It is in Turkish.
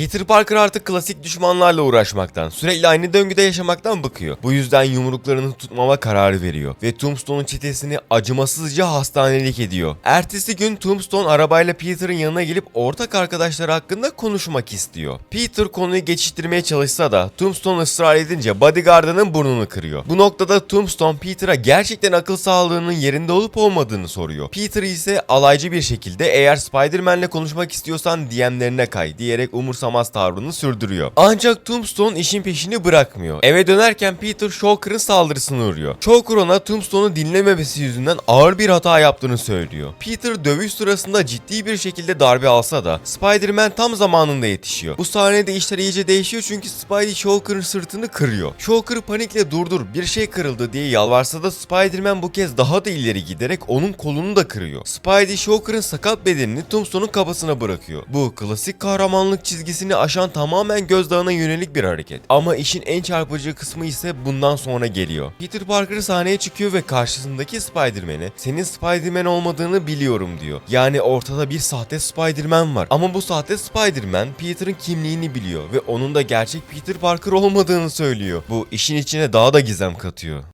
Peter Parker artık klasik düşmanlarla uğraşmaktan, sürekli aynı döngüde yaşamaktan bıkıyor. Bu yüzden yumruklarını tutmama kararı veriyor ve Tombstone'un çetesini acımasızca hastanelik ediyor. Ertesi gün Tombstone arabayla Peter'ın yanına gelip ortak arkadaşları hakkında konuşmak istiyor. Peter konuyu geçiştirmeye çalışsa da Tombstone ısrar edince bodyguardının burnunu kırıyor. Bu noktada Tombstone Peter'a gerçekten akıl sağlığının yerinde olup olmadığını soruyor. Peter ise alaycı bir şekilde eğer Spider-Man'le konuşmak istiyorsan DM'lerine kay diyerek umursamaz tavrını sürdürüyor. Ancak Tombstone işin peşini bırakmıyor. Eve dönerken Peter Shocker'ın saldırısına uğruyor. Shocker ona Tombstone'u dinlememesi yüzünden ağır bir hata yaptığını söylüyor. Peter dövüş sırasında ciddi bir şekilde darbe alsa da Spider-Man tam zamanında yetişiyor. Bu sahnede işler iyice değişiyor çünkü Spidey Shocker'ın sırtını kırıyor. Shocker panikle durdur bir şey kırıldı diye yalvarsa da Spider-Man bu kez daha da ileri giderek onun kolunu da kırıyor. Spidey Shocker'ın sakat bedenini Tombstone'un kafasına bırakıyor. Bu klasik kahramanlık çizgisini aşan tamamen gözdağına yönelik bir hareket. Ama işin en çarpıcı kısmı ise bundan sonra geliyor. Peter Parker sahneye çıkıyor ve karşısındaki Spider-Man'e senin Spider-Man olmadığını biliyorum diyor. Yani ortada bir sahte Spider-Man var. Ama bu sahte Spider-Man Peter'ın kimliğini biliyor ve onun da gerçek Peter Parker olmadığını söylüyor. Bu işin içine daha da gizem katıyor.